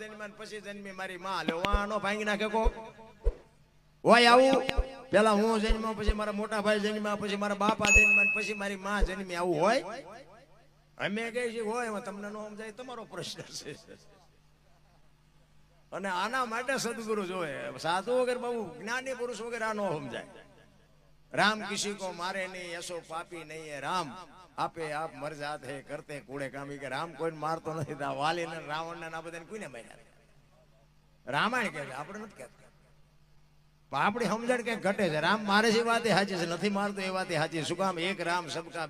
જન્મ્યા પછી જન્મી મારી માં. લેવાનો ભાંગી નાખે કો હોય આવું. પેલા હું જન્મ્યો, પછી મારા મોટા ભાઈ જન્મ્યા, પછી મારા બાપા જન્મ્યા પછી મારી માં જન્મી. આવું હોય? અમે કહીએ છીએ, હોય તમને નો સમજાય, તમારો પ્રશ્ન છે. અને આના માટે સદગુરુ જોવે. સાધુ વગર બહુ, જ્ઞાની પુરુષ વગર આ નો સમજાય. રામ કિસી કો મારે નહીં યશો પાપી નહીં રામ. આપે, આપ મરજા થે કરતે કૂડે કામી કે રામ કોઈને મારતો નથી. આ વાલી ને રાવણ ને આ કોઈને માર્યા રામાયણ કહે આપણે નથી કહેતા. આપણી સમજણ કઈ ઘટે છે. રામ મારે છે વાતે સાચી છે, નથી મારતો એ વાતે સાચી શું કામ? એક રામ સબકા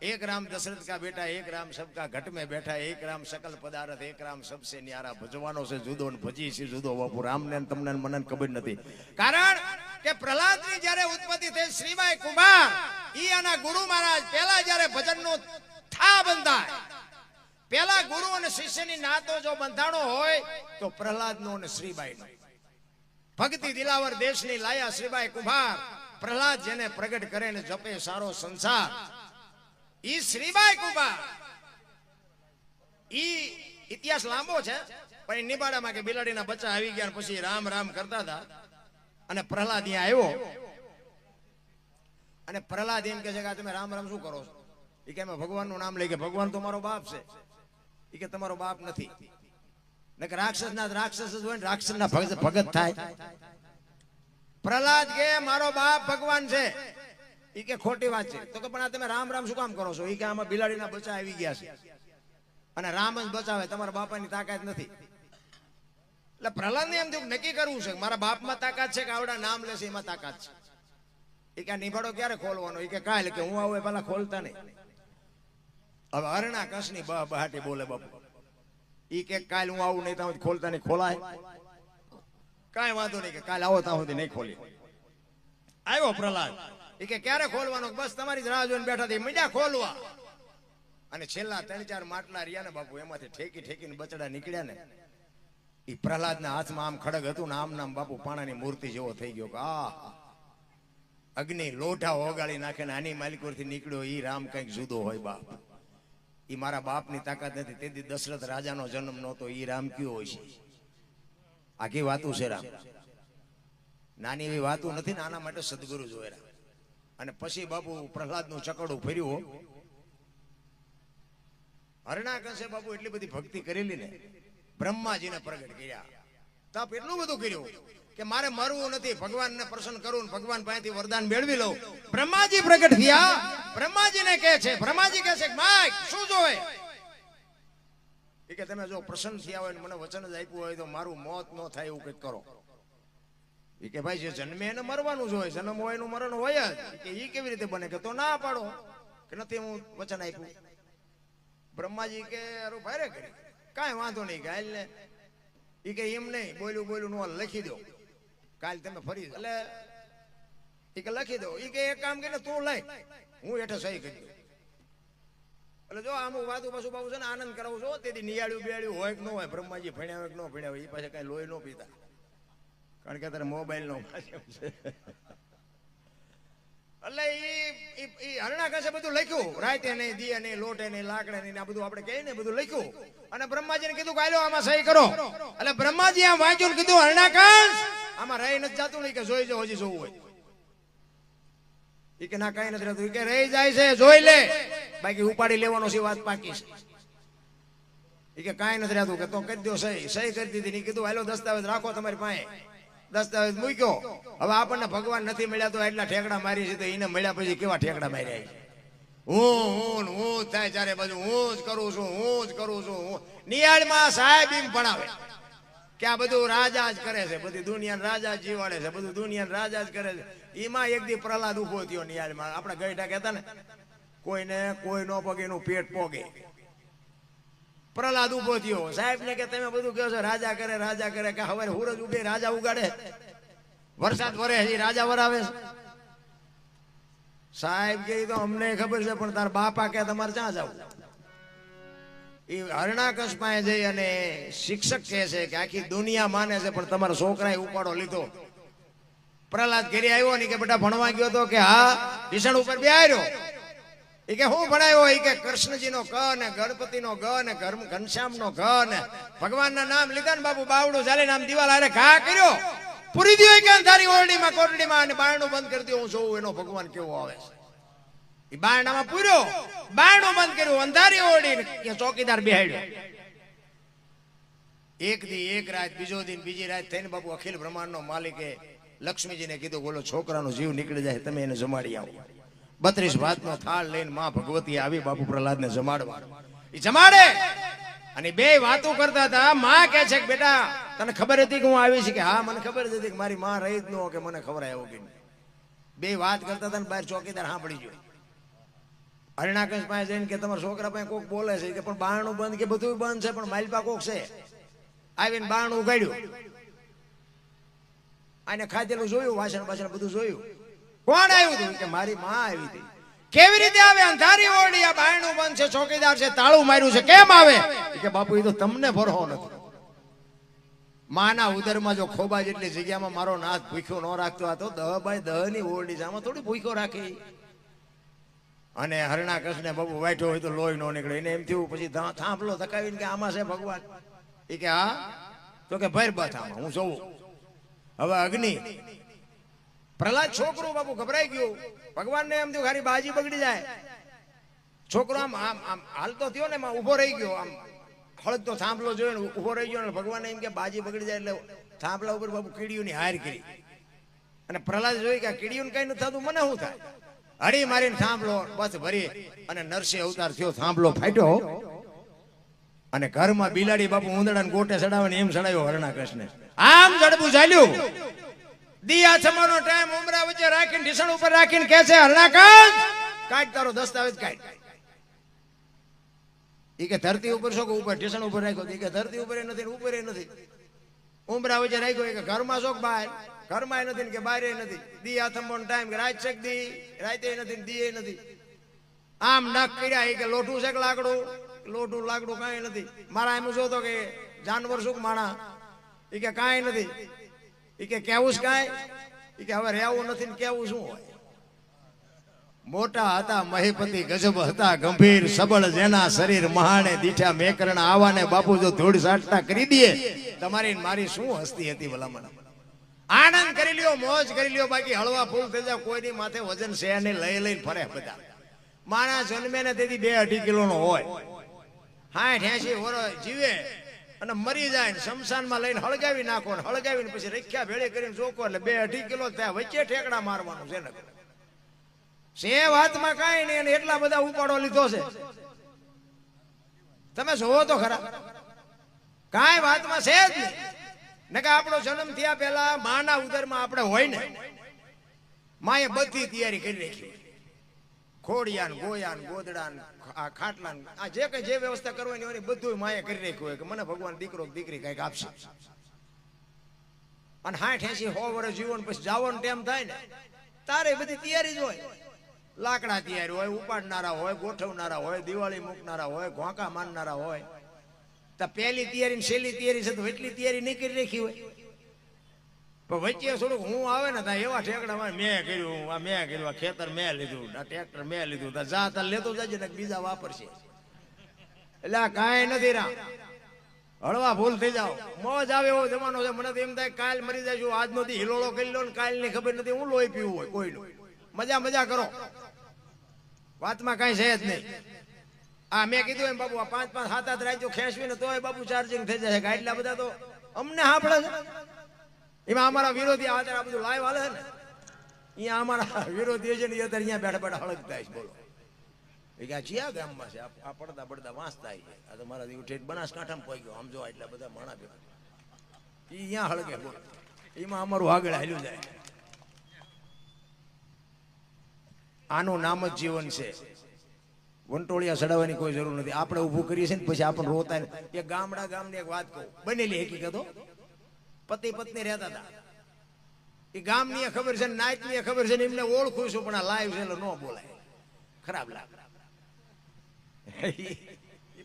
એક રામ દશરથ કા બેઠા એક રામ સબકા ઘટ મેં બેઠા, એક રામ સકલ પદાર્થ, એક રામ સબસે ન્યારા ભજવાનો છે, જુદો ને ભજી છે, જુદો બાપુ. રામને તમને મને ખબર નથી. કારણ કે પ્રહલાદની જ્યારે ઉત્પત્તિ થઈ, શ્રીમાય કુમાર ઈ ગુરુ મહારાજ પેલા જયારે ભજનનું થા બંધાય પેલા ગુરુ અને શિષ્યની નાતો જો બંધાણો હોય, તો પ્રહલાદ નો અને શ્રીબાઈ નો ભક્તિ દિલાવર દેશની લાયા શ્રીબાઈ કુભાર, પ્રહલાદ જેને પ્રગટ કરે ને જપે સારો સંસાર. ઈ શ્રીબાઈ કુભાર. ઈ ઇતિહાસ લાંબો છે, પણ નિબાડામાં કે બિલાડીના બચ્ચા આવી ગયા પછી રામ રામ કરતા હતા. અને પ્રહલાદ અહીંયા આવ્યો. અને પ્રહલાદ એમ કે છે કે તમે રામ રામ શું કરો છો? એ કે અમે ભગવાનનું નામ લઈ કે ભગવાન તો મારો બાપ છે. એ કે તમારો બાપ નથી. રાક્ષસ ના રાક્ષસ જ હોય ને રાક્ષસ ના ભગત થાય. પ્રહલાદ કે મારો બાપ ભગવાન છે. ઈ કે ખોટી વાત છે. તો કે પણ આ તમે રામ રામ શું કામ કરો છો? એ કે આમાં બિલાડીના બચ્ચા આવી ગયા છે. અને રામ જ બચાવે, તમારા બાપાની તાકાત નથી. એટલે પ્રહલાદ એમ થયું નક્કી કરવું છે મારા બાપમાં તાકાત છે કે આવડા નામ લેશે એમાં તાકાત છે. એ કે નિભાડો ક્યારે ખોલવાનો? એ કે કાલે કે હું આવું પેલા ખોલતા નહીં. હવે હરણા કસની બહ બહાટી બોલે બાપુ. ઈ કે કાલ હું આવું નહીં ત્યાં ખોલતા નહીં, ખોલાય. કાંઈ વાંધો નહીં કે કાલ આવો ત્યાં સુધી નહીં ખોલી આવ્યો પ્રહલાદ. એ કે ક્યારે ખોલવાનો? બસ તમારી જ રાહ જોઈને બેઠા હતી મજા ખોલવા. અને છેલ્લા ત્રણ ચાર માટલા રહ્યા ને બાપુ, એમાંથી ઠેકી ઠેકીને બચડા નીકળ્યા ને. એ પ્રહલાદના હાથમાં આમ ખડગ હતું ને આમ નામ બાપુ પાણાની મૂર્તિ જેવો થઈ ગયો કે આ અગ્નિ લોઢા ઓગાળી નાખે ને આની માલિકોરથી નીકળ્યો એ રામ કંઈક જુદો હોય બાપ. એ મારા બાપની તાકાત નથી. તેથી દશરથ રાજાનો જન્મ નહોતો એ રામ કયો હોય છે? આખી વાતું છે રામ. નાની એવી વાતું નથી ને આના માટે સદગુરુ જોયેલા અને પછી બાપુ પ્રહલાદનું ચકડું ફર્યું હરણા હરણાકંસે બાપુ એટલી બધી ભક્તિ કરેલી ને? બ્રહ્માજીને પ્રગટ કર્યા. તપ એટલું બધું કર્યું. કે મારે મરવું નથી, ભગવાનને પ્રસન્ન કરું ને ભગવાન પાસેથી વરદાન મેળવી લઉં. બ્રહ્માજી પ્રગટ થયા. બ્રહ્માજીને કહે છે, બ્રહ્માજી કહે છે માઇક શું જોવે? એ કે, તમે જો પ્રસન્ન થયા હોય મને વચન જ આપ્યું હોય તો મારું મોત ન થાય એવું કંઈક કરો. એ કે, ભાઈ, જે જન્મે એને મરવાનું જ હોય, જન્મ હોય એનું મરણ હોય જ. કે એ કેવી રીતે બને? કે, તો ના પાડો. કે, નથી, હું વચન આપ્યું. બ્રહ્માજી કે, અરે ભાઈ રે, કાંઈ વાંધો નહીં ગાયલ ને એ કે, એમ નહીં, બોલ્યું બોલ્યું, નો લખી દો. કાલ તમે ફરી એટલે એ કે લખી દો એ કે એક કામ કરીને તું લઈ. હું હેઠે સહી કરી દઉં. એટલે જો આમ વાતું પાછું બાબુ છે ને આનંદ કરાવું છું તેથી નિયાળ્યું બિયાળ્યું હોય કે ન હોય, બ્રહ્માજી ભણ્યા હોય કે ન ભણ્યા હોય એ પાસે કઈ લોહી ન પીતા. કારણ કે અત્યારે મોબાઈલ નો છે. એટલે ઈ હરણા કસે બધું લખ્યું. રાતે નહીં દિયા નહીં, લોટે નહીં, લાકડે નહીં આ બધું આપણે કહીએ ને બધું લખ્યું. અને બ્રહ્માજીને કીધું કે આમાં સહી કરો. એટલે બ્રહ્માજી આમ વાંચ્યું કીધું હરણાકાંસ આમાં રહી નથી જતું નહીં કે જોઈ જો હજી જોવું હોય. એ કે ના, કઈ નથી રહેતું. કે રહી જાય છે, જોઈ લે. બાકી ઉપાડી લેવાનો છે વાત પાકી છે. એ કે કાંઈ નથી રહેતું, કે તો કરી દો સહી. સહી કરી દીધી ને કીધું, હાલો, દસ્તાવેજ રાખો તમારી પાસે. દસ્તાવેજ મૂક્યો. હવે આપણને ભગવાન નથી મળ્યા તો એટલા ઠેકડા મારી છે તો એને મળ્યા પછી કેવા ઠેકડા માર્યા? હું હું હું થાય, ચારે બધું હું જ કરું છું, હું જ કરું છું, હું. નિયાળમાં સાહેબ એમ ભણાવે. કે આ બધું રાજા જ કરે છે, બધી દુનિયા રાજા જીવાડે છે, બધું દુનિયા રાજા જ કરે છે. એમાં એક દી પ્રહલાદ ઊભો થયો નિયાળમાં આપણે ગઈઠા કહેતા ને, કોઈને કોઈ નો પગે, એનું પેટ પોગે. પ્રહલાદ ઊભો થયો. સાહેબ ને કે તમે બધું કહો છો, રાજા કરે રાજા કરે, કે હવે હુરજ ઉગે રાજા ઉગાડે. વરસાદ વરે છે રાજા વરાવે છે. સાહેબ કે તો અમને ખબર છે, પણ તાર બાપા કે તમારે ક્યાં જવું? એ હરણાકશ પાસે જઈ અને શિક્ષક કહે છે કે આખી દુનિયા માને છે, પણ તમારો છોકરાએ ઉપાડો લીધો. પ્રહલાદ ઘરે આવ્યો ને કે બેટા, ભણવા ગયો તો કે હા ભીષણ ઉપર બે આવ્યો એ કે હું ભણાયો? એ કે કૃષ્ણજીનો ક ને ગણપતિનો ગ ને ઘનશ્યામનો ઘ ને ભગવાનના નામ લીધા ને બાબુ, બાવડું ચાલે નામ દિવાલ હારે ઘા કર્યો. પૂરી દીધો કે અંધારી ઓરડીમાં કોરડીમાં અને બારણું બંધ કરી દો હું જોઉં એનો ભગવાન કેવો આવે છે. બારણામાં પૂર્યો. બારણું બંધ કર્યું, અંધારી ઓડી કે ચોકીદાર બેહાડ્યો. એક દી એક રાત, બીજો દિન, બીજી રાત થઈને બાપુ અખિલ બ્રહ્માંડનો માલિકે લક્ષ્મીજીને કીધું બોલો છોકરાનો જીવ નીકળી જાય, તમે એને જમાડી આવો. બત્રીસ ભાતનો થાળ લઈને માં ભગવતી આવી બાપુ પ્રહલાદને જમાડવા. એ જમાડે. અને બે વાતો કરતા હતા, માં કે છે કે બેટા, તને ખબર હતી કે હું આવી છું? કે હા, મને ખબર હતી કે મારી માં રહી જ ન કે મને ખબર આવ્યો કે બે વાત કરતા હતા ને બહાર ચોકીદાર સાંભળી ગયો. હરણાકંશ પાસે જઈને કે તમારા છોકરા પાસે કોક બોલે છે કે પણ બારણું બંધ કે બધું બંધ છે, પણ માલપા કોક છે. આવીને બારણું ઉગાડ્યું આને ખાધેલું જોયું, વાસણ પાછળ બધું જોયું. કોણ આવ્યું હતું? કે મારી માં આવી હતી. કેવી રીતે આવે? અંધારી ઓરડી આ બારણું બંધ છે, ચોકીદાર છે, તાળું માર્યું છે, કેમ આવે? કે બાપુ, એ તો તમને ભરહો નથી. માના ઉદરમાં જો ખોબા જેટલી જગ્યામાં મારો નાથ ભૂખ્યો ન રાખતો હતો દહ બાય દહની ઓરડી છે. આમાં થોડી ભૂખ્યો રાખી. અને હરણા કૃષ્ણ બાબુ વાઈઠો હોય તો લોહી નો નીકળે. એને એમ થયું, પછી થાંભલો ધકાવીને કે આમાં છે ભગવાન? એ કે, હા. તો કે, ભૈર બસ આમાં, હું જોઉં. હવે અગ્નિ. પ્રહલાદ છોકરું બાબુ ગભરાઈ ગયું. ભગવાનને એમ થયું ખાલી બાજી બગડી જાય. છોકરો આમ આમ આમ હાલતો થયો ને, એમાં ઊભો રહી ગયો. આમ હળગતો થાંભલો જોયો ને, ઊભો રહી ગયો ને ભગવાન એમ કે, બાજી બગડી જાય એટલે થાંભલા ઉપર બાબુ કીડીઓની હાર કરી. અને પ્રહલાદ જોઈ કે કીડીઓને કઈ નથી થતું, મને શું થાય? હળી મારીને થાંભલો, બસ ભરી અને નરસિંહ અવતાર થયો, થાંભલો ફાટ્યો. અને ઘરમાં બિલાડી બાપુ ઉંદડાને ગોટે ચડાવે એમ ચડાવ્યો હરણા કૃષ્ણ. આમ જડબું ચાલ્યું. દિયા સમાનો ટાઈમ ઉમરા વચ્ચે રાખીને ઢીસણ ઉપર રાખીને કે છે, હરણા કાંત કાઢ તારો દસ્તાવેજ કાઢ. ઈ કે ધરતી ઉપર શોખ ઉપર? ઢીસણ ઉપર રાખ્યો. ઈ કે ધરતી ઉપર નથી ઉપર નથી. ઉમરા વચ્ચે રાખ્યો. એ કે ઘરમાં શોખ બહાર? ઘરમાં નથી કે બહાર નથી. દી આથમવાનો ટાઈમ કે રાત શેક દી? રાતે નથી ને દી નથી. આમ નખ કર્યા કે લોઠું છે કે લાકડું? લોઠું લાકડું કાંઈ નથી. મારા એમ જોતો કે જાનવર શું માણા ઈ કે કાંઈ નથી. ઈ કે કેવું છે કાંઈ? ઈ કે હવે રહેવું નથી ને કેવું શું હોય? મોટા હતા, મહીપતિ ગજબ હતા, ગંભીર, સબળ, જેના શરીર મહાણે દીઠા મેકરણ આવાને બાપુ જો ધૂળ સાટતા કરી દે, તમારી મારી શું હસ્તી હતી ભલામણ? આનંદ કરી લ્યો, મોજ કરી લ્યો, બાકી હળવા ફૂલ થઈ જાય કોઈની માથે વજન છે ને લઈ લઈને ફરે બધા. માણસ જન્મે ને તેથી બે અઢી કિલો નો હોય. સાઠ એસી વર્ષ જીવે અને મરી જાય ને શમશાનમાં લઈને હળગાવી નાખો ને હળગાવીને પછી રખ્યા ભેળે કરીને ચોકો એટલે બે અઢી કિલો ત્યાં વચ્ચે ઠેકડા મારવાનું છે ને છે વાતમાં કાંઈ નહીં, અને એટલા બધા ઉપાડો લીધો છે. તમે જોવો તો ખરા. કાંઈ વાતમાં છે જ નહીં. ને કે આપણો જન્મ થયા પહેલા માના ઉદરમાં આપણે હોય ને, માએ બધી તૈયારી કરી રાખી. ખોડિયાન, ગોયાન, ગોદડાન, આ ખાટલાન, આ જે કઈ જે વ્યવસ્થા કરવાની હોય બધું માએ કરી રાખ્યું હોય કે મને ભગવાન દીકરો દીકરી કંઈક આપશે. અને હાઠ એસી સો વર્ષ જીવન પછી જવાનો ટાઈમ થાય ને, તારે બધી તૈયારી જ હોય. લાકડા તૈયાર હોય, ઉપાડનારા હોય, ગોઠવનારા હોય, દિવાળી મૂકનારા હોય ઘોંકા માનનારા હોય તો પહેલી તૈયારી ને છેલ્લી તૈયારી છે તો એટલી તૈયારી નહીં કરી રાખી હોય. પણ વચ્ચે થોડુંક હું આવે ને ત્યાં એવા ઠેકડામાં મેં કર્યું આ મેં કર્યું, આ ખેતર મેં લીધું, આ ટ્રેક્ટર મેં લીધું, તા જા તા લેતો જજે ને બીજા વાપરશે. એટલે આ કાંઈ નથી રા હળવા ભૂલ થઈ જાવ મોજ આવે એવો જમાનો છે. મને તો એમ થાય કાલ મરી જાય આજ નથી હિલોળો કરી લો ને કાલની ખબર નથી. હું લોહી પીવું હોય કોઈનું. મજા મજા કરો. વાતમાં કાંઈ છે જ નહીં. આ મેં કીધું એમ બાબુ આ પાંચ પાંચ સાત હાથ રાજ્યો ખેંચવી ને તોય બાબુ ચાર્જિંગ થઈ જશે. એટલા બધા તો અમને સાંભળે છે. એમાં અમારા વિરોધી આ આ બધું લાઈવ હાલે છે ને. અહીંયા અમારા વિરોધી છે ને, એ અત્યારે અહીંયા બેઠા બેઠા હળગતા છે, બોલો. એ કે ચિયા ગામમાં છે? આ પડદા પડદા વાંચતા છે. આ તો મારા દીવ ઠેઠ બનાસકાંઠામાં પહોંચી ગયો આમ જો એટલા બધા માણા ભેગા એ અહીંયા હળગે, બોલો. એમાં અમારું આગળ હાલ્યું જાય. આનું નામ જ જીવન છે. વંટોળિયા ચડાવવાની કોઈ જરૂર નથી. આપણે ઊભું કરીએ છીએ ને પછી આપણને રોતા એ ગામડા ગામની એક વાત કહું. બનેલી હકીકતો પતિ પત્ની રહેતા હતા. એ ગામની ખબર છે નાયતની ખબર છે એમને ઓળખું છું, પણ આ લાઈવ છે એટલે ન બોલાય. ખરાબ લાગે.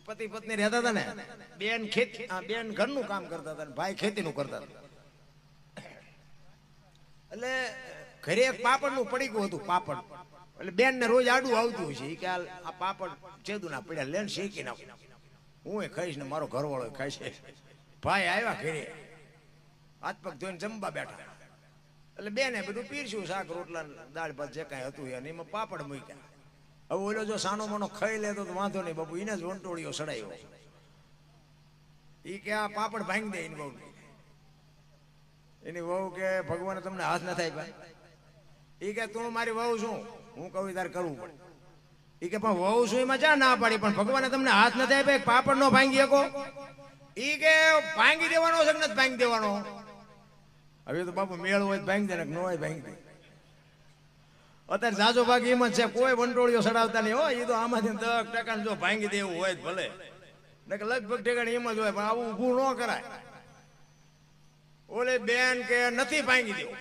પતિ પત્ની રહેતા હતા ને, બેન ખેતી બેન ઘરનું કામ કરતા હતા ભાઈ ખેતીનું કરતા હતા. એટલે ઘરે એક પાપડનું પડીકું હતું, પાપડ. એટલે બેન ને રોજ આડું આવતું હોય છે. કે આ પાપડ ચેદુ ના પડ્યા, લેન શેકી નાખું. હું એ ખાઈશ ને મારો ઘરવાળો ખાઈશે ભાઈ આવ્યા ઘરે. હાથ પગ ધોઈને જમવા બેઠા. એટલે બેને બધું પીરશું શાક, રોટલા, દાળ, ભાત જે કાંઈ હતું એને, એમાં પાપડ મૂક્યા. હવે ઓલો જો સાનો મોનો ખાઈ લેતો તો વાંધો નહીં, બાપુ એને જ વંટોળીઓ સડાયો. ઈ કે આ પાપડ ભાંગી દે એની બહુ એની વહુ કે, ભગવાન તમને હાથ ન થાય, ભાઈ. ઈ કે, તું મારી વહુ છું. હું કહું તારે કરવું પડે. ઈ કે પણ વહુ છું એમાં ચા ના પાડી? પણ ભગવાને તમને હાથ ન થાય ભાઈ પાપડ નો ભાંગી શકો? એ કે ભાંગી દેવાનો છે નથી ભાંગી દેવાનો? હવે તો બાપુ મેળ હોય ભાંગી દે ને હોય ભાંગી દે. અત્યારે જાજો ભાગ એમ જ છે, કોઈ વંટોળીઓ સડાવતા નહીં. હોય એ તો આમાંથી દસ ટકા જો ભાંગી દેવું હોય ભલે. લગભગ ઠેકાણે એમ જ હોય, પણ આવું ઊભું ન કરાય. ઓલે બેન કે નથી ભાંગી દેવું?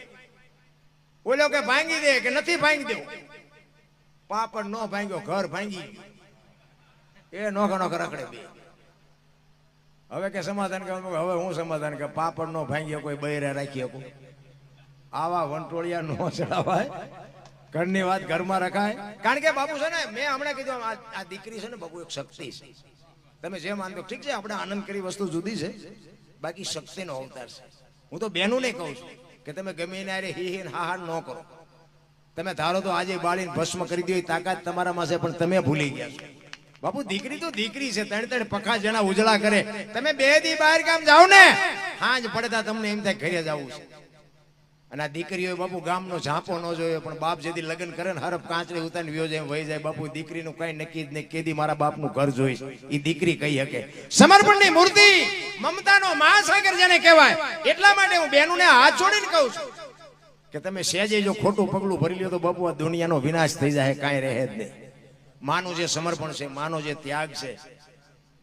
ઓલો કે ભાંગી દે કે નથી ભાંગી દેવું? પાપડ નો ભાંગ્યો, ઘર ભાંગી. એ નોખા નોખા રખડે બે. હવે કે સમાધાન કે, હવે હું સમાધાન કે, પાપડ નો ભાંગ્યો, કોઈ બૈરે રાખી શકું આવા વંટોળિયા નો ચડાવાય. ઘરની વાત ઘરમાં રખાય. કારણ કે બાપુ છે ને, મેં હમણાં કીધું આ દીકરી છે ને, બાપુ એક શક્તિ છે. તમે જે માનતો ઠીક છે, આપણે આનંદ કરી વસ્તુ જુદી છે. બાકી શક્તિનો અવતાર છે. હું તો બેનું નહીં કહું છું કે તમે ગમે ને હારે હિ હિન હા હા ન કરો. તમે ધારો તો આજે બાળીને ભસ્મ કરી દો તાકાત તમારામાં છે, પણ તમે ભૂલી ગયા બાપુ, દીકરી તો દીકરી છે ત્રણ ત્રણ પખા જણા ઉજળા કરે. તમે બે દી બહાર ગામ જાઓ ને, હાજ પડતા તમને એમ થાય ઘરે જવું છે. અને આ દીકરીઓ બાપુ ગામનો ઝાંપો ન જોયો, પણ બાપ જેથી લગ્ન કરે ને હરફ કાંચરે ઉતારીને વ્યો જાય વહી જાય. બાપુ, દીકરીનું કઈ નક્કી જ નહીં, કેદી મારા બાપનું ઘર જોઈશ એ દીકરી કહી શકે. સમર્પણની મૂર્તિ મમતાનો મહાસાગર જેને કહેવાય, એટલા માટે હું બેનુને હાથ જોડીને કહું છું. કે તમે સહેજે જો ખોટું પગલું ભરી લ્યો તો બાપુ, આ દુનિયાનો વિનાશ થઈ જાય, કાંઈ રહે જ નહીં. માનું જે સમર્પણ છે, માનો જે ત્યાગ છે.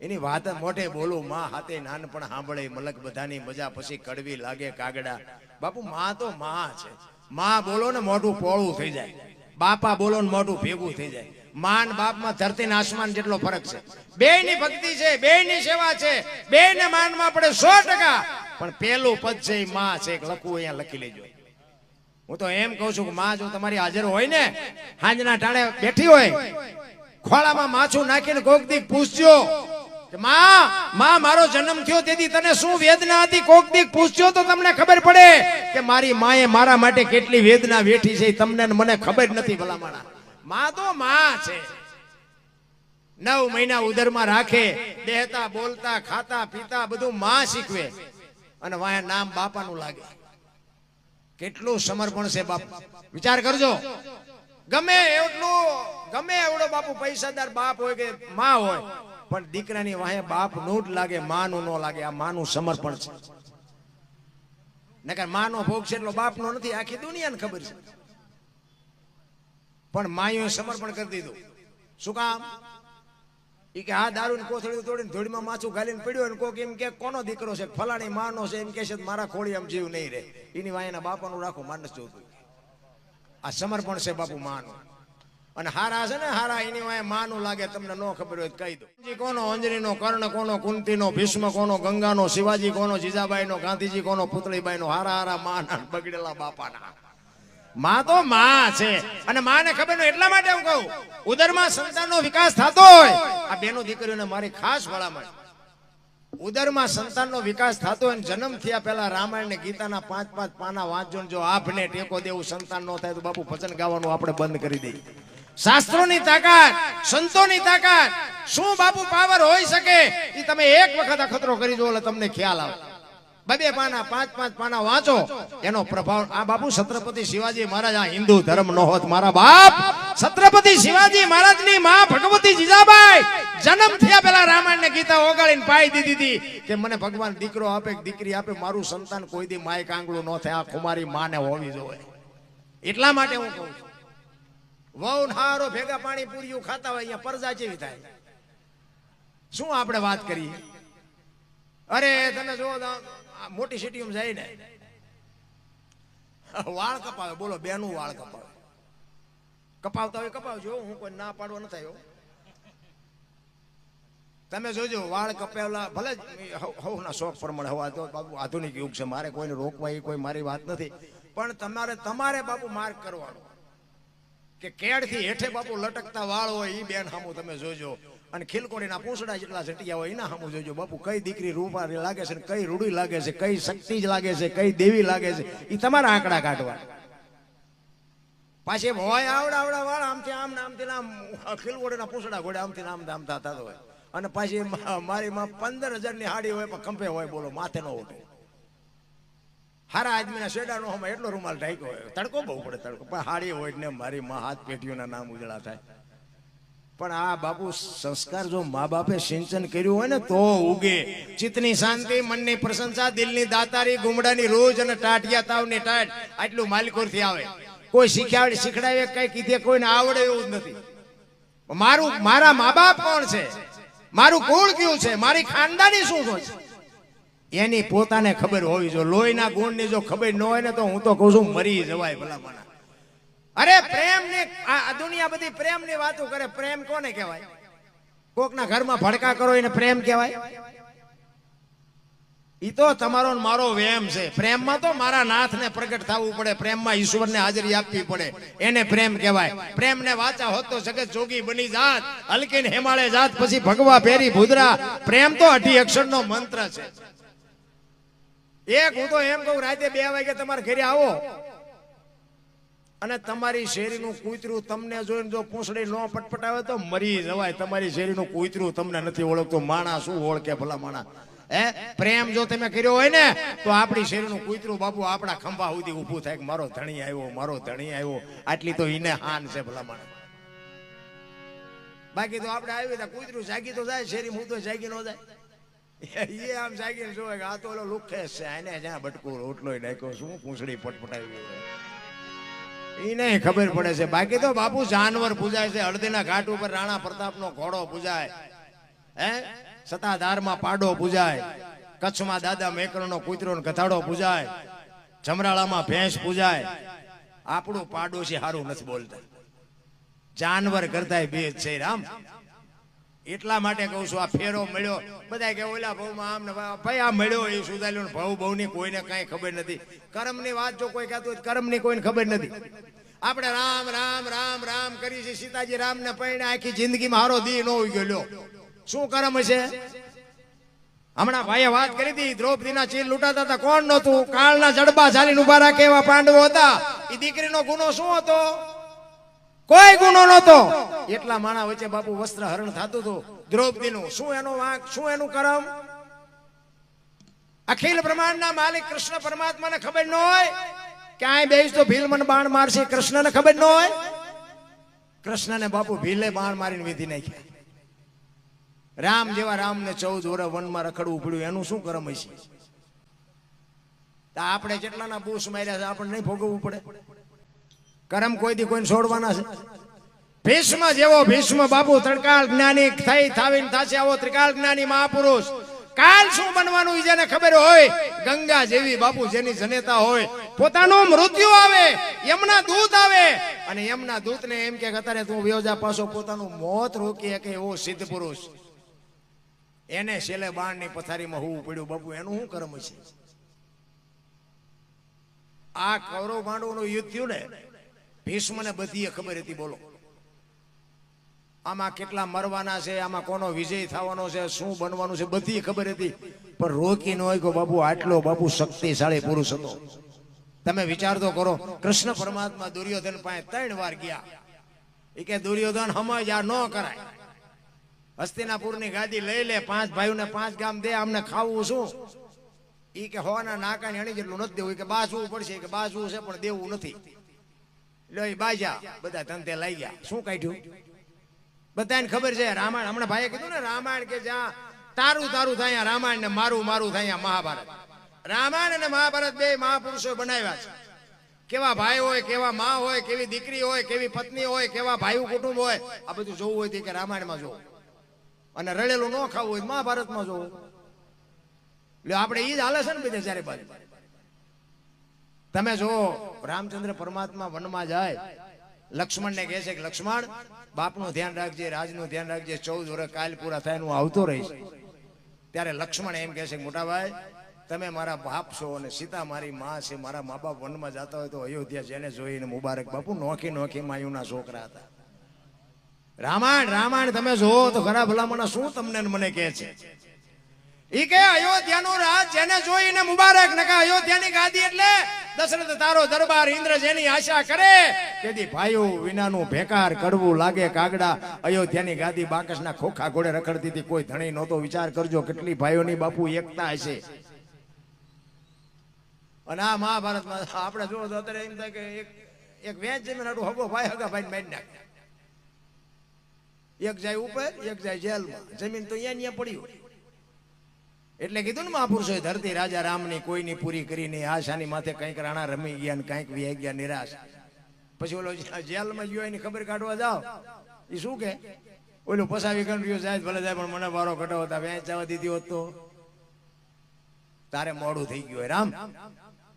એની વાત મોઢે બોલું, માં હાથે નાનપણ સાંભળે, મલક બધાની મજા પછી કડવી લાગે કાગડા. બાપુ, માં તો માં છે. માં બોલો ને મોઢું પોળું થઈ જાય. બાપા બોલો ને મોઢું ભેગું થઈ જાય. માન બાપમાં ધરતી ને આસમાન જેટલો ફરક છે. બે ની ભક્તિ છે બે ની સેવા છે. બે ને માનમાં પડે સો ટકા. પણ પેલું પદ છે માં છે લખવું અહીંયા લખી લેજો. હું તો એમ કહું છું કે માં જો તમારી હાજર હોય ને, હાંજના ટાણે બેઠી હોય, ખોળામાં માછું નાખીને કોક દી પૂછજો માં માં મારો જન્મ થયો તેથી તને શું વેદના હતી? કોક દીક પૂછજો તો તમને ખબર પડે કે મારી માએ મારા માટે કેટલી વેદના વેઠી છે તમને મને ખબર નથી ભલામણા. માં તો માં છે. નવ મહિના ઉદરમાં રાખે, બેહતા, બોલતા, ખાતા, પીતા બધું માં શીખવે. અને વાયા નામ બાપાનું લાગે. કેટલું સમર્પણ છે બાપ? વિચાર કરજો. ગમે એટલું, ગમે એવડો બાપુ પૈસાદાર બાપ હોય કે માં હોય, પણ દીકરાની વાહે બાપનું જ લાગે માનું ન લાગે, આ માનું સમર્પણ છે. નકર માનો ભોગ છે એટલો બાપનો નથી, આખી દુનિયાને ખબર છે. પણ માયું સમર્પણ કરી દીધું. શું કામ? ઈ કે, હા, દારૂની કોથળી તોડીને ધોળીમાં માછું ગાલીને પડ્યો અને કોક એમ કે, કોનો દીકરો છે? ફલાણી માનો છે. એમ કે છે મારા ખોળી આમ જીવ નહીં રહે. એની વાયના બાપાનું રાખો માનસ જોતું આ સમર્પણ છે બાપુ માનું. અને હારા છે ને હારા, એની વાય માનું લાગે, તમને ન ખબર હોય કહી દો. કોનો અંજનીનો કર્ણ કોનો, કુંતીનો, ભીષ્મ કોનો, ગંગાનો, શિવાજી કોનો, જીજાબાઈનો, ગાંધીજી કોનો, પુતળીબાઈનો, હારા હારા, માના, બગડેલા બાપાના. માં તો માં છે. અને માને ખબર ન એટલા માટે હું કહું, ઉદરમાં સંતાનનો વિકાસ થતો હોય, આ બેનો દીકરીઓને મારી ખાસ ભલામણ. ઉદરમાં સંતાનનો વિકાસ થતો હોય ને જન્મ થયા પહેલા રામાયણ ને ગીતાના પાંચ પાંચ પાના વાંચજો ને જો આપને ટેકો દેવું, સંતાન નો થાય તો બાપુ ભજન ગાવાનું આપણે બંધ કરી દઈએ. શાસ્ત્રોની તાકાત, સંતોની તાકાત, શું બાપુ પાવર હોઈ શકે એ તમે એક વખત અખતરો કરી દો એટલે તમને ખ્યાલ આવે. બબે પાના, પાંચ પાંચ પાના વાંચો. એનો પ્રભાવ આ બાપુ છત્રપતિ શિવાજી મહારાજ, આ હિન્દુ ધર્મ નો હોત મારા બાપ. છત્રપતિ શિવાજી મહારાજની માં ભગવતી જીજાબાઈ. જન્મ થયા પહેલા રામાયણ ને ગીતા ઓગાળીને પાઈ દીધી હતી કે મને ભગવાન દીકરો આપે, દીકરી આપે, મારું સંતાન કોઈ દી માય કાંગળું ન થાય, આ કુમારી માને હોવી જોઈએ. એટલા માટે હું કહું છું. વહુ ને હારો ભેગા પાણી પૂરીયું ખાતા હોય, અહીંયા પરજા જેવી થાય. શું આપણે વાત કરીએ? અરે તમે જો મોટી સિટીમાં જાય ને. વાળ કપાવે, બોલો, બેનું વાળ કપાવે. કપાવતા હોય કપાવજો, હું કોઈ ના પાડવા નથી આવ્યો તમે જોજો, વાળ કપાવેલા ભલે હવના શોખ પ્રમાણે હવા તો બાબુ, આધુનિક યુગ છે, મારે કોઈને રોકવા એ કોઈ મારી વાત નથી. પણ તમારે તમારે બાપુ માર્ક કરવાનો. કે કેડથી હેઠે બાપુ લટકતા વાળ હોય એ બેન સામું તમે જોજો. અને ખીલકોડીના પૂંછડા જેટલા ઝટિયા હોય એના સામું જોજો બાપુ, કઈ દીકરી રૂપા લાગે છે કઈ રૂડી લાગે છે, કઈ શક્તિ જ લાગે છે, કઈ દેવી લાગે છે એ તમારા આંકડા કાઢવા. પાછી ભવાય આવડા આવડા વાળ, આમથી આમ આમથી આમ ખીલકોડીના પૂંછડા ઘોડે આમથી આમ આમ થતા હોય. અને પાછી મારી માં પંદર હજારની હાડી હોય પણ ખંભે હોય બોલો, માથે નો ઉઠે. હારા આદમીના શેડાનો હમણાં એટલો રૂમાલ ઢાંક્યો હોય, તડકો બહુ પડે તડકો. પણ હાડી હોય ને મારી માં હાથ પેટીઓના નામ ઉજળા થાય. પણ આ બાપુ સંસ્કાર જો મા બાપે સિંચન કર્યું હોય ને તો ઉગે. ચિત્તની શાંતિ, મનની પ્રશંસા, દિલની દાતારી, ગુમડાની રોજ અને ટાટિયા તાવની ટાટ આટલું માલિકોરથી આવે. કોઈ શીખ્યાવડે શીખડાવે, કઈ કીધે કોઈને આવડે એવું જ નથી. મારું, મારા મા બાપ કોણ છે? મારું કુળ કયું છે? મારી ખાનદાની શું છે? એની પોતાને ખબર હોવી જો, લોહીના ગુણની જો ખબર ન હોય ને તો હું તો કહું છું, મરી જવાય ભલામણા. અરે પ્રેમની દુનિયા બધી પ્રેમની વાતો કરે. પ્રેમ કોને કહેવાય? કોકના ઘરમાં ભડકા કરો એને પ્રેમ કહેવાય? ઈ તો તમારો મારો વેમ છે. પ્રેમમાં તો મારા નાથને પ્રગટ થવું પડે. પ્રેમમાં ઈશ્વરને હાજરી આપવી પડે. એને પ્રેમ કહેવાય. પ્રેમને વાચા હોત તો જગત જોગી બની જાત. હલકીને હેમાળે જાત, પછી ભગવા ફેરી ભૂદરા. પ્રેમ તો અઢી અક્ષરનો મંત્ર છે. એક, હું તો એમ કહું, રાતે બે વાગે તમારા ઘરે આવો. અને તમારી શેરીનું કૂતરું તમને જોઈને જો પૂંછડી ન પટપટાવે તો મરી જવાય. તમારી શેરીનું કૂતરું તમને નથી ઓળખતું. માણા શું ઓળખે ભલા માણા? હે? પ્રેમ જો તમે કર્યો હોય ને, તો આપણી શેરીનું કૂતરું બાપુ આપણા ખંભા સુધી ઊભું થાય કે મારો ધણી આવ્યો, મારો ધણી આવ્યો. આટલી તો ઈને હાન છે ભલા માણા. બાકી તો આપણે આવી ત્યાં કૂતરું જાગી તો જાય, શેરી હું જાગી ન જાય. એ આમ જાગીને જોવે કે આ તો ઓલો લુખે છે, આને જ્યાં બટકું રોટલો નાખ્યો, શું પૂંછડી પટપટાવી હોય એને ખબર પડે છે. બાકી તો બાપુ જાનવર પૂજાય છે. હળદીના ઘાટ ઉપર રાણા પ્રતાપનો ઘોડો પૂજાય. હે? સતાધારમાં પાડો પૂજાય. કચ્છમાં દાદા મેકરનો કૂતરો કથાડો પૂજાય. જમરાળામાં ભેંસ પૂજાય. આપણું પાડોશી હારું નથી બોલતા. જાનવર કરતા બે છે રામ. એટલા માટે કહું છું, આ ફેરો મળ્યો. બધા કે ઓલા ભાવમાં આમ ને ભાઈ, આ મળ્યો, એ સુધાર્યો ને ભાવ ભાવની કોઈને કાંઈ ખબર નથી. કર્મની વાત જો કોઈ કહેતું હોય કર્મની કોઈને ખબર નથી. આપણે રામ રામ રામ રામ કરી છે સીતાજી રામ ને પૈણે આખી જિંદગીમાં હારો દી ન લ્યો. શું કર્મ છે હમણાં ભાઈએ વાત કરી હતી, દ્રૌપદીના ચીલ લૂંટાતા હતા. કોણ નહોતું? કાળના જડબા ચાલીને ઊભા રાખે એવા પાંડવો હતા. એ દીકરીનો ગુનો શું હતો? કોઈ ગુનો નહોતો. એટલા માણા વચ્ચે બાપુ વસ્ત્ર હરણ થતું હતું. દ્રૌપદીનું શું એનો વાંક, શું એનું કરમ? અખિલ બ્રહ્માંડના માલિક કૃષ્ણ પરમાત્માને ખબર ન હોય? ક્યાંય બેસ તો ભીલ મને બાણ મારશે, કૃષ્ણને ખબર ન હોય? કૃષ્ણને બાપુ ભીલે બાણ મારીને વિધિ નાખ્યા. રામ જેવા રામને ચૌદ વર્ષ વનમાં રખડવું પડ્યું, એનું શું કરમ હશે? આપણે જેટલાના બૂસ માર્યા છે આપણે નહીં ભોગવવું પડે. કરમ કોઈથી કોઈને છોડવાના છે. ભીષ્મ જેવો ભીષ્મ બાપુ ત્રિકાળ જ્ઞાની થઈ થાવીને થાશે આવો ત્રિકાળ જ્ઞાની મહાપુરુષ. કાલ શું બનવાનું જેને ખબર હોય? ગંગા જેવી બાપુ જેની જનેતા હોય. પોતાનું મૃત્યુ આવે યમના દૂત આવે. અને યમના દૂતને એમ કે અત્યારે તું વ્યોજા પાછો પોતાનું મોત રોકી કે એવો સિદ્ધ પુરુષ. એને છેલ્લે બાણની પથારીમાં હોવું પડ્યું બાપુ, એનું શું કર્મ છે? આ કૌરવ પાંડવનું યુદ્ધ થયું ને ભીષ્મને બધી ખબર હતી, બોલો. આમાં કેટલા મરવાના છે, આમાં કોનો વિજય થવાનો છે, શું બનવાનું છે, બધી ખબર હતી. પણ રોકી ન હોય કે બાપુ, આટલો બાપુ શક્તિશાળી પુરુષ હતો. તમે વિચાર તો કરો, કૃષ્ણ પરમાત્મા દુર્યોધન પાસે ત્રણ વાર ગયા. એ કે, દુર્યોધન હમજ આ ન કરાય. હસ્તિનાપુરની ગાદી લઈ લે, પાંચ ભાઈઓને પાંચ ગામ દે અમને ખાવું શું? ઈ કે, હોવાના નાકા એણી જેટલું નથી દેવું. કે, બાજવું પડશે. કે, બાજવું છે, પણ દેવું નથી. લો ઈ બાજા, બધા ધંધે લઈ ગયા. શું કાઢ્યું? બધાને ખબર છે, રામાયણ, હમણાં ભાઈએ કીધું ને, રામાયણ કે જ્યાં તારું તારું થાય રામાયણ ને મારું મારું થાય મહાભારત. રામાયણ અને મહાભારત બે મહાપુરુષો બનાવ્યા છે. કેવા ભાઈ હોય, કેવા માં હોય, કેવી દીકરી હોય, કેવી પત્ની હોય, કેવા ભાઈ કુટુંબ હોય, આ બધું જોવું હોય તો કે રામાયણમાં જોવું. અને રડેલું ન ખાવું હોય મહાભારતમાં જોવું. એટલે આપણે ઈ જ હાલે છે ને બધે જયારે બાજુ. તમે જો રામચંદ્ર પરમાત્મા વનમાં જાય. લક્ષ્મણને કહે છે કે, લક્ષ્મણ, બાપનું ધ્યાન રાખજે, રાજનું ધ્યાન રાખજે, ચૌદ વર્ષ કાલ પૂરા થાય હું આવતો રહીશ. ત્યારે લક્ષ્મણ એમ કહે છે મોટાભાઈ મોટા ભાઈ, તમે મારા બાપ છો અને સીતા મારી માં છે. મારા મા બાપ વનમાં જતા હોય તો અયોધ્યા જેને જોઈને મુબારક બાપુ. નોખી નોખી માયુના છોકરા હતા. રામાયણ રામાયણ, તમે જોવો તો ખરા ભલામણ શું તમને મને કહે છે? ઈ કે અયોધ્યાનું રાજ જેને જોઈને મુબારક. નકા અયોધ્યાની ગાદી એટલે દશરથ તારો દરબાર ઇન્દ્ર જેની આશા કરે, તેથી ભાઈઓ વિનાનું ભેકાર કરવું લાગે કાગડા. અયોધ્યાની ગાદી બાકસના ખોખા ઘોડે રખડતી હતી. કોઈ ધણી નહોતો. વિચાર કરજો કેટલી ભાઈઓની બાપુ એકતા હશે અને આ મહાભારતમાં આપણે જોવો તો અત્યારે એમ થાય કે એક એક વેચ જમીન હાટું હગો ભાઈ હગા ભાઈ મારી નાખે. એક જાય ઉપર, એક જાય જેલમાં. જમીન તો અહીંયા ને અહીંયા પડી હોય. એટલે કીધું ને મહાપુરુષો ધરતી રાજા રામની કોઈની પૂરી કરીને આશાની માથે કંઈક રાણા રમી ગયા ને કંઈક વી ગયા નિરાશ. પછી ઓલો જેલમાં ગયો એની ખબર કાઢવા જાઓ. એ શું કે? ઓલું પસાવી રહ્યો જાય ભલે જાય પણ મને વારો કટાવો હતા વેચ જવા દીધી હોત તો. તારે મોડું થઈ ગયું રામ.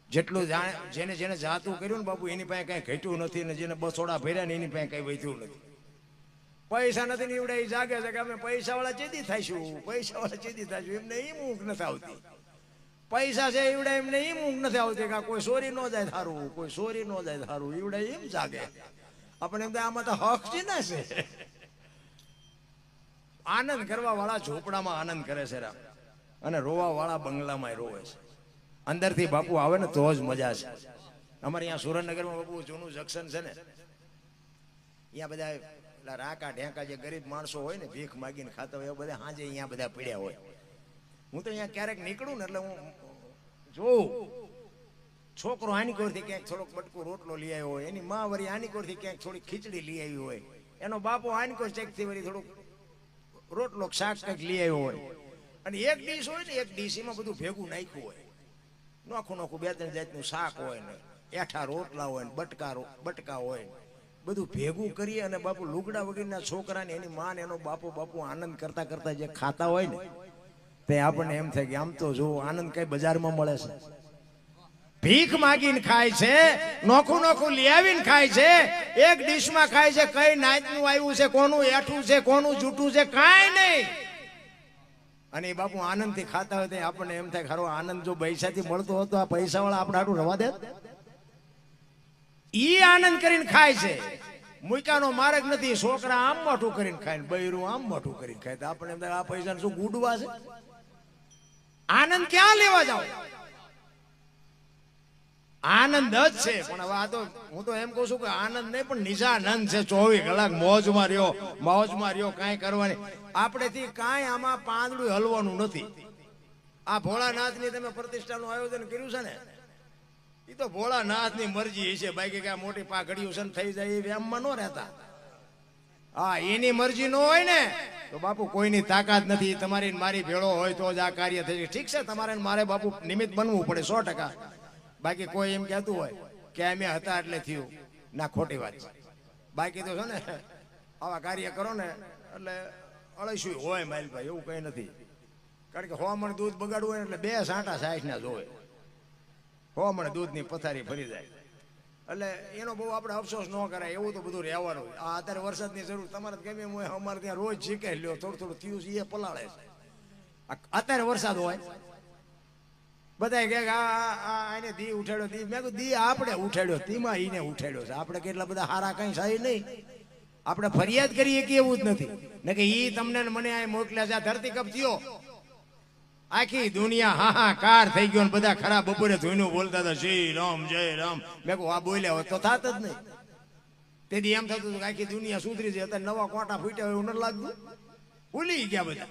જેટલું જાણે, જેને જેને જાતું કર્યું ને બાપુ, એની પાસે કઈ ઘટ્યું નથી ને જેને બસોડા ભર્યા ને એની પાસે કઈ વધ્યું નથી. પૈસા નથી ને એ જાગે છે કે અમે પૈસા વાળા ચેદી થઈશું પૈસા વાળા ચેદી થઈશું એમને એ ઊંઘ નથી આવતી. પૈસા છે એવડે એમને ઈ ઊંઘ નથી આવતી કે કોઈ ચોરી ન જાય થારું, કોઈ ચોરી ન જાય થારું. એવડે એમ જાગે. આપણે એમ આમાં તો હક છે ને છે. આનંદ કરવા વાળા ઝોપડામાં આનંદ કરે છે રામ. અને રોવા વાળા બંગલામાં રોવે છે. અંદરથી બાપુ આવે ને તો જ મજા છે. અમારે અહીંયા સુરેન્દ્રનગરમાં બાપુ જૂનું જંકશન છે ને. અહીંયા બધા પેલા રાકા ઢેંકા જે ગરીબ માણસો હોય ને, ભીખ માગીને ખાતા હોય એ બધા હાજે અહીંયા બધા પડ્યા હોય. હું તો અહીંયા ક્યારેક નીકળું ને એટલે હું જોઉં. છોકરો આની કોરથી ક્યાંક થોડોક બટકો રોટલો લઈ આવ્યો હોય, એની માં વળી આની કોરથી ક્યાંક થોડી ખીચડી લઈ આવી હોય. એનો બાપો આની કોર ચેકથી વળી થોડુંક રોટલો શાક કંઈક લઈ આવ્યો હોય. અને એક ડીશ હોય ને, એક ડીશ એમાં બધું ભેગું નાખ્યું હોય. નોખું નોખું બે ત્રણ જાતનું શાક હોય ને, એઠા રોટલા હોય ને, બટકા બટકા હોય ને. બધું ભેગું કરી અને બાપુ લુગડા વગરના છોકરાને એની માન એનો બાપુ બાપુ આનંદ કરતા કરતા જે ખાતા હોય ને, તે આપણને એમ થાય કે આમ તો જો આનંદ કઈ બજારમાં મળે છે. ભીખ માગીને ખાય છે, નોખું નોખું લઈ આવીને ખાય છે, એક ડીશમાં ખાય છે, કઈ નાચનું આવ્યું છે, કોનું એઠું છે, કોનું જૂઠું છે, કાંઈ નહીં. અને એ બાપુ આનંદથી ખાતા હોય તો આપણને એમ થાય ખરો આનંદ જો પૈસાથી મળતો હતો આ પૈસાવાળા આપણે આટલું રવા દે. ઈ આનંદ કરીને ખાય છે. મુકાનો માર્ગ નથી, છોકરા આમ મોટું કરીને ખાય ને બૈરું આમ મોટું કરીને ખાય. તો આપણે આ પૈસા શું ગુડવા છે? આનંદ ક્યાં લેવા જાવ? આનંદ જ છે, પણ હવે આ તો હું તો એમ કહું છું કે આનંદ નહીં, પણ નિશાનંદ છે. ચોવીસ કલાક મોજમાં રહ્યો મોજમાં રહ્યો, કાંઈ કરવાની. આપણેથી કાંઈ આમાં પાંદડું હલવાનું નથી. આ ભોળાનાથની તમે પ્રતિષ્ઠાનું આયોજન કર્યું છે ને? એ તો ભોળાનાથની મરજી છે બાકી કે મોટી પાઘડીયું છે થઈ જાય એ વ્યામમાં ન રહેતા. હા, એની મરજી ન હોય ને, તો બાપુ કોઈની તાકાત નથી. તમારી મારી ભેળો હોય તો જ આ કાર્ય થઈ. ઠીક છે, તમારે મારે બાપુ નિમિત્ત બનવું પડે સો ટકા. બાકી કોઈ એમ કહેતું હોય કે અમે હતા એટલે થયું. ના, ખોટી વાત છે. બાકી તો છે ને, આવા કાર્ય કરો ને, એટલે અળસ્યું હોય માઇલભાઈ, એવું કઈ નથી. કારણ કે હોમણ દૂધ બગાડવું હોય એટલે બે સાંટા સાઠ ના જોવે હોમણ દૂધની પથારી ભરી જાય. એટલે એનો બહુ આપણે અફસોસ ન કરાય, એવું તો બધું રહેવાનું આ અત્યારે વરસાદની જરૂર તમારે ગમે હું અમારે ત્યાં રોજ શીખે લ્યો, થોડું થોડું થયું છે, એ પલાળે છે. અત્યારે વરસાદ હોય બધા કે આને દી ઉઠાડ્યો, દી. મેં કીધું, દી આપણે ઉઠાડ્યો, તીમાં ઈને ઉઠાડ્યો છે. આપણે કેટલા બધા હારા કઈ થાય નહીં. આપણે ફરિયાદ કરીએ કે એવું જ નથી. ને કે ઈ તમને મને આ મોકલ્યા છે, આ ધરતી કપ થયો. આખી દુનિયા હાહાકાર થઈ ગયો ને બધા ખરાબ બપોરે ધોઈને બોલતા હતા શ્રી રામ, જય રામ. મેં કહું, આ બોલ્યા હોત તો થાત જ નહીં. તેથી એમ થતું હતું આખી દુનિયા સુધરી છે અત્યારે નવા કોટા ફૂટ્યા હોય એવું નથી લાગતું. ભૂલી ગયા બધા.